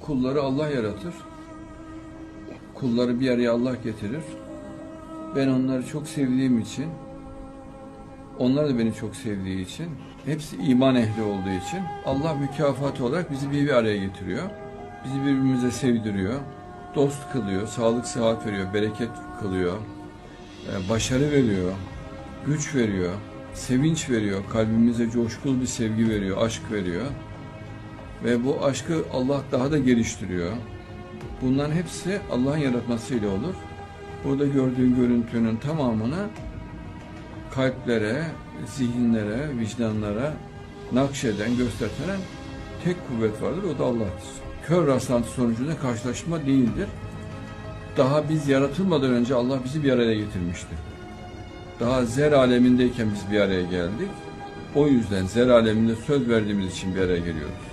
kulları Allah yaratır. Kulları bir araya Allah getirir. Ben onları çok sevdiğim için, onlar da beni çok sevdiği için, hepsi iman ehli olduğu için Allah mükafatı olarak bizi bir, bir araya getiriyor. Bizi birbirimize sevdiriyor. Dost kılıyor, sağlık sıhhat veriyor, bereket kılıyor, e, başarı veriyor, güç veriyor, sevinç veriyor, kalbimize coşkulu bir sevgi veriyor, aşk veriyor. Ve bu aşkı Allah daha da geliştiriyor. Bunların hepsi Allah'ın yaratmasıyla olur. Burada gördüğün görüntünün tamamını kalplere, zihinlere, vicdanlara nakşeden, gösteren tek kuvvet vardır. O da Allah'tır. Kör rastlantı sonucunda karşılaşma değildir. Daha biz yaratılmadan önce Allah bizi bir araya getirmiştir. Daha zer alemindeyken biz bir araya geldik. O yüzden zer aleminde söz verdiğimiz için bir araya geliyoruz.